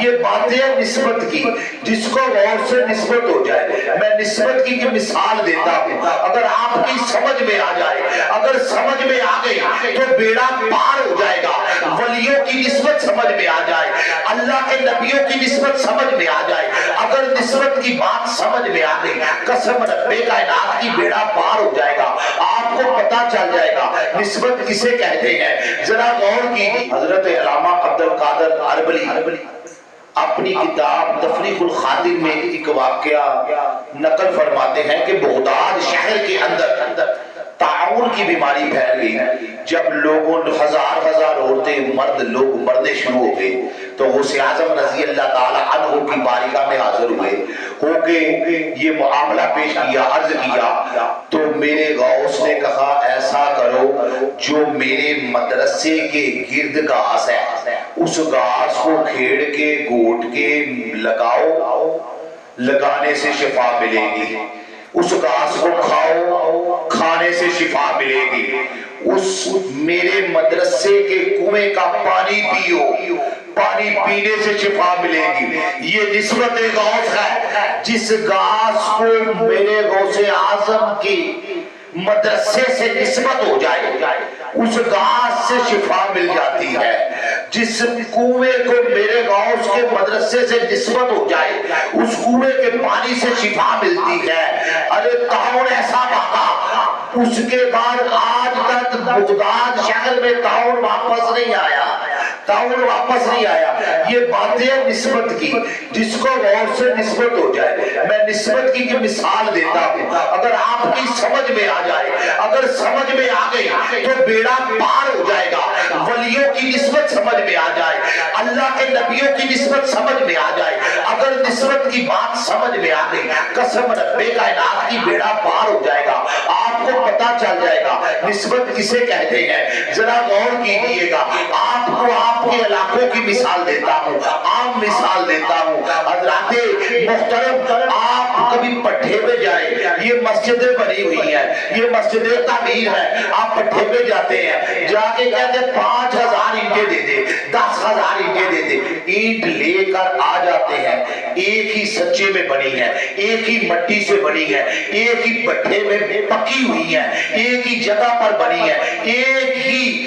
یہ باتیں ہیں نسبت کی، جس کو غور سے نسبت ہو جائے۔ میں نسبت کی کی مثال دیتا ہوں۔ اگر آپ کی سمجھ میں آ جائے، اگر سمجھ میں آ گئی، تو بیڑا پار ہو جائے گا۔ ولیوں کی نسبت سمجھ میں آ جائے۔ اللہ کے نبیوں کی نسبت سمجھ میں آ جائے۔ اگر نسبت کی بات سمجھ میں آ گئی، قسم ربے کائنات کی بیڑا پار ہو جائے گا۔ آپ کو پتا چل جائے گا نسبت کسے کہتے ہیں۔ ذرا غور کیجیے۔ حضرت علامہ عبد القادر عربلی۔ اپنی کتاب تفریق الخاطر میں ایک واقعہ نقل فرماتے ہیں کہ بغداد شہر کے اندر تعاون کی بیماری پھیل گئی۔ جب لوگوں ہزار ہزار عورتیں مرد، لوگ مرنے شروع ہو گئے۔ تو غوث اعظم رضی اللہ تعالی عنہ کی بارگاہ میں حاضر ہوئے۔ ہو کے یہ معاملہ پیش کیا، عرض کیا۔ تو میرے غوث نے کہا، ایسا کرو جو میرے مدرسے کے گرد گھاس ہے۔ اس گھاس کو کھیڑ کے گوٹ کے لگاؤ، لگانے سے شفا ملے گی۔ اس گھاس کو کھاؤ، کھانے سے شفا ملے گی۔ اس میرے مدرسے کے کنویں کا پانی پیو۔ پانی پینے سے شفا ملے گی۔ یہ نسبت غوث ہے۔ جس گھاس کو میرے غوث اعظم کی مدرسے سے نسبت ہو جائے، اس گھاس سے شفا مل جاتی ہے۔ جس کنویں کو میرے غوث کے مدرسے سے نسبت ہو جائے، اس کنویں کے پانی سے شفا ملتی ہے۔ ارے تعاون ایسا بھاگا اس کے بعد آج تک بغداد شہر میں تعاون واپس نہیں آیا۔ تعاون واپس نہیں آیا۔ یہ باتیں نسبت کی، جس کو غور سے نسبت ہو جائے۔ میں نسبت کی کی مثال دیتا ہوں۔ اگر آپ کی سمجھ میں آ جائے، اگر سمجھ میں آ گئی، تو بیڑا نبیوں کی نسبت سمجھ میں آ جائے، اگر نسبت کی بات سمجھ میں آ گئی، قسم ربے کائنات کی بیڑا پار ہو جائے گا، آپ کو پتا چل جائے گا نسبت کسے کہتے ہیں۔ ذرا غور کیجیے گا، آپ کو آپ کے علاقوں کی مثال دیتا ہوں، عام مثال دیتا ہوں۔ حضرات محترم یہ مسجدیں بنی ہوئی ہیں۔ یہ مسجدیں تعمیر ہیں۔ آپ پٹھے پہ جاتے ہیں۔ جا کے کہتے ہیں پانچ ہزار اینٹیں دے دے، دس ہزار اینٹیں دے دے۔ اینٹ لے کر آ جاتے ہیں۔ ایک ہی سچے میں بنی ہے ایک ہی مٹی سے بنی ہے ایک ہی پٹھے میں پکی ہوئی ہے ایک ہی جگہ پر بنی ہے ایک ہی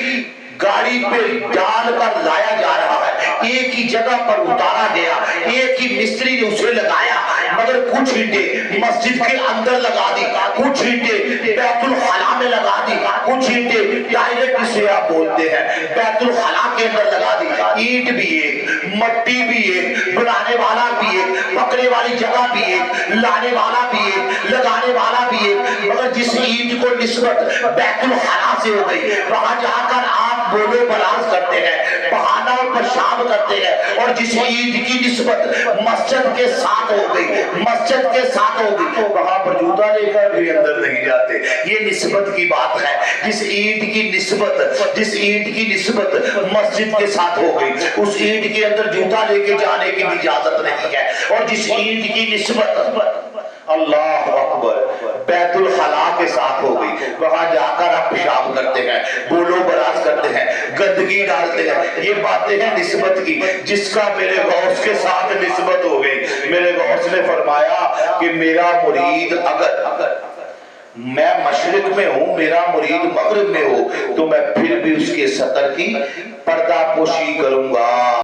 گاڑی پہ ڈال کر لایا جا رہا ہے۔ ایک ہی جگہ پر اتارا گیا۔ ایک ہی مستری نے اسے لگایا۔ مگر کچھ ہنٹے مسجد کے اندر لگا دی۔ کچھ ہنٹے بیت الخلا میں لگا دی۔ کچھ ہنٹے ٹائلٹ جسے آپ بولتے ہیں، بیت الخلا کے اندر لگا دی۔ اینٹ بھی ایک، مٹی بھی ایک، بنانے والا بھی ایک، پکڑے والی جگہ بھی ایک، لانے والا بھی ایک، لگانے والا بھی ایک۔ مگر جس اینٹ کو نسبت بیت الخلا سے ہو گئی، وہاں جا کر آپ بولو بلاس کرتے ہیں، بہانہ اور پشاب کرتے ہیں۔ اور جس عید کی نسبت مسجد کے ساتھ ہو گئی، مسجد کے ساتھ ہو گئی، وہاں پر جوتا لے کر بھی اندر نہیں جاتے۔ یہ نسبت کی بات ہے۔ جس عید کی نسبت، جس عید کی نسبت مسجد کے ساتھ ہو گئی، اس عید کے اندر جوتا لے کے جانے کی بھی اجازت نہیں ہے۔ اور جس عید کی نسبت، اللہ اکبر، بیت الخلا کے ساتھ ہو گئی۔ وہاں جا کر آپ پیشاب کرتے ہیں بولو براز کرتے ہیں، گندگی ڈالتے ہیں۔ یہ باتیں ہیں نسبت کی، جس کا میرے غوث کے ساتھ نسبت ہو گئی۔ میرے غوث نے فرمایا کہ میرا مرید اگر، میں مشرق میں ہوں، میرا مرید مغرب میں ہو، تو میں پھر بھی اس کے سطر کی پردہ پوشی کروں گا۔